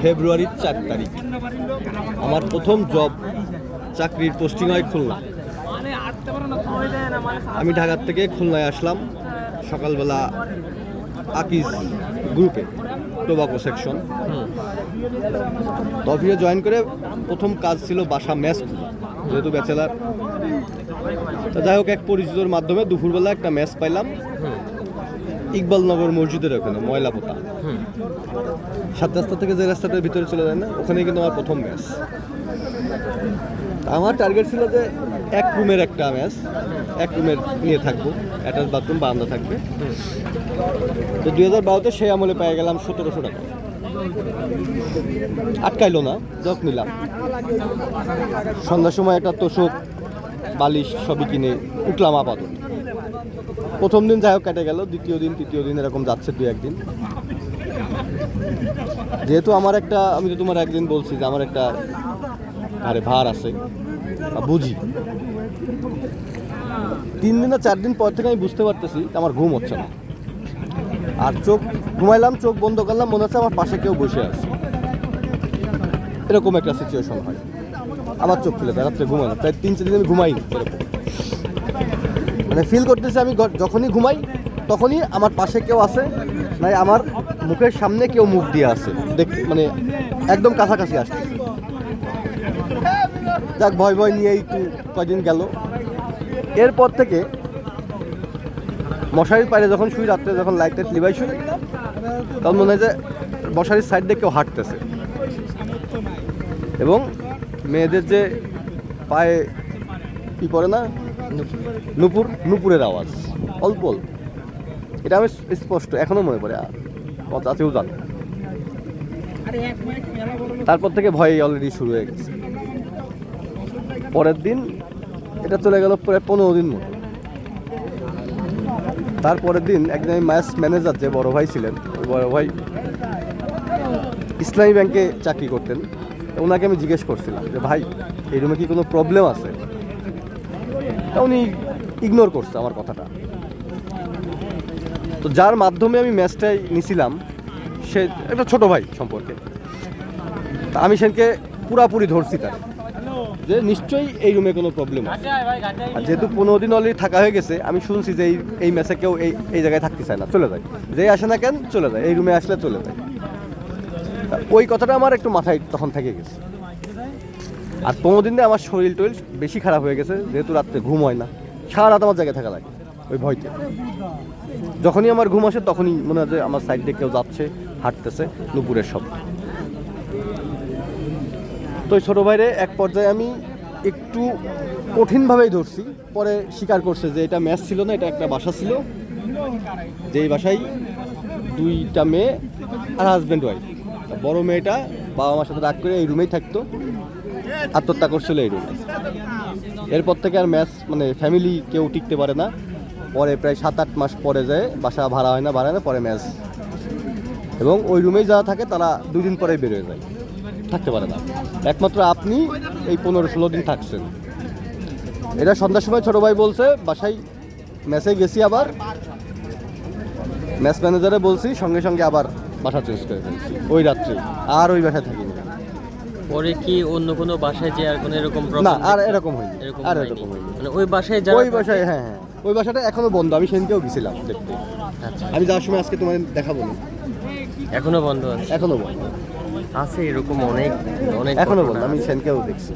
ফেব্রুয়ারির চার তারিখ। আমার প্রথম জব চাকরির পোস্টিং হয় খুলনা। আমি ঢাকার থেকে খুলনায় আসলাম সকালবেলা আকিজ গ্রুপে টোবাকো সেকশন তো অফিসে জয়েন করে প্রথম কাজ ছিল বাসা ম্যাচ যেহেতু ব্যাচেলার যাই হোক, এক পরিচিতর মাধ্যমে দুপুরবেলা একটা ম্যাচ পাইলাম। ইকবালনগর মসজিদের ওখানে ময়লা ময়লাপোতা সাত রাস্তা থেকে যে রাস্তাটার ভিতরে চলে যায় না ওখানে কিন্তু আমার প্রথম ম্যাচ। আমার টার্গেট ছিল যে এক রুমের একটা ম্যাচ এক রুমের নিয়ে থাকব অ্যাটাচ বাথরুম বারান্দা থাকবে। তো দুই হাজার বারোতে সেই আমলে পেয়ে গেলাম সতেরোশো টাকা। আটকাইলো না যক নিলাম। সন্ধ্যার সময় একটা তোষক বালিশ সবই কিনে উঠলাম আপাতত। প্রথম দিন যাই হোক কেটে গেল, দ্বিতীয় দিন, তৃতীয় দিন এরকম যাচ্ছে দু একদিন। যেহেতু আমার একটা, আমি তো তোমার একদিন বলছি যে আমার একটা, আরে ভার আছে বুঝি। তিন দিন না চার দিন পর থেকে আমি বুঝতে পারতেছি আমার ঘুম হচ্ছে না। আর চোখ, ঘুমাইলাম, চোখ বন্ধ করলাম, মনে হচ্ছে আমার পাশে কেউ বসে আছে। এরকম একটা সিচুয়েশন হয়। আমার চোখ খুলে দেয়, রাত্রে ঘুমানো প্রায় তিন চার দিন আমি ঘুমাইনি মানে ফিল করতেছি আমি যখনই ঘুমাই, তখনই আমার পাশে কেউ আছে নাই আমার মুখের সামনে কেউ মুখ দিয়ে আছে। দেখ মানে একদম কাছাকাছি আসছে। যাক, ভয় ভয় নিয়ে একটু কয়দিন গেল। এরপর থেকে মশারির বাইরে যখন শুই, রাত্রে যখন লাইট টাইট লিবাই শুই, তখন মনে হয় যে মশারির সাইড দিয়ে কেউ হাঁটতেছে। এবং মেয়েদের যে পায়ে কি পড়ে না নুপুর, নুপুরের আওয়াজ। অল্প অল্প। এটা আমি স্পষ্ট, এখনও মনে পড়ে চাচেও জানে তারপর থেকে ভয় অলরেডি শুরু হয়ে গেছে। পরের দিন, এটা চলে গেল প্রায় পনেরো দিন মতো। তারপরের দিন একদিন আমি ম্যাচ ম্যানেজার যে বড় ভাই ছিলেন, ওই বড় ভাই ইসলামী ব্যাংকে চাকরি করতেন। ওনাকে আমি জিজ্ঞেস করছিলাম যে, ভাই, এই রুমে কি কোনো প্রবলেম আছে? উনি ইগনোর করছে আমার কথাটা। তো যার মাধ্যমে আমি ম্যাচটাই নিছিলাম, সে একটা ছোট ভাই সম্পর্কে। তা আমি সেনকে পুরাপুরি ধরছি তার। যে নিশ্চয়ই এই রুমে কোনো প্রবলেম আছে। আর যেহেতু পনেরো দিন অলরেডি থাকা হয়ে গেছে, আমি শুনছি যে এই এই ম্যাচে কেউ এই এই জায়গায় থাকতে চায় না, চলে যায়। যেই আসে না কেন, চলে যায়। এই রুমে আসলে চলে যায়। ওই কথাটা আমার একটু মাথায় তখন থেকে গেছে। আর পনেরো দিন আমার শরীর টরিল বেশি খারাপ হয়ে গেছে, যেহেতু রাত্রে ঘুম হয় না। সারা রাত আমার জায়গায় থাকা লাগে, ওই ভয়তে। যখনই আমার ঘুম আসে, তখনই মনে হয় যে আমার সাইড দিয়ে কেউ যাচ্ছে, হাঁটতেছে নুপুরের শব্দ তো ওই ছোটো ভাইরে এক পর্যায়ে আমি একটু কঠিনভাবেই ধরছি, পরে স্বীকার করছে যে এটা ম্যাচ ছিল না, এটা একটা বাসা ছিল। যে এই বাসায় দুইটা মেয়ে আর হাজব্যান্ড ওয়াইফ বড় মেয়েটা বাবা মার সাথে রাগ করে এই রুমেই থাকতো। আত্মহত্যা করছিল এই রুমে। এরপর থেকে আর ম্যাচ মানে ফ্যামিলি কেউ টিকতে পারে না। পরে প্রায় সাত আট মাস পরে যায় বাসা ভাড়া হয় না, ভাড়া না, পরে ম্যাচ। এবং ওই রুমেই যারা থাকে, তারা দুই দিন পরেই বের হয়ে যায়। থাকতে পারে না। একমাত্র আপনি এই পনেরো ষোলো দিন থাকছেন। এটা সন্ধ্যার সময় ছোট ভাই বলছে, বাসায় ম্যাচে গেছি আবার। ম্যাচ ম্যানেজারে বলছি, সঙ্গে সঙ্গে আবার বাসা চেঞ্জ করে ফেলছি। ওই রাত্রে। আর ওই বাসায় থাকিনি পরে কি অন্য কোনো বাসায় যে আর কোনো এরকম না আর এরকম হয়নি। আর এরকম হয়নি। মানে ওই বাসায় যারা ওই বাসায় হ্যাঁ হ্যাঁ। ওই বাসাটা এখনও বন্ধ। আমি সেদিনকেও গেছিলাম দেখতে। আচ্ছা। আমি যাওয়ার সময় আজকে তোমাদের দেখাবো না। এখনও বন্ধ আছে? এখনও বন্ধ। আছে এরকম অনেক অনেক এখনও বন্ধ। আমি আছে। সেদিনকেও দেখছি।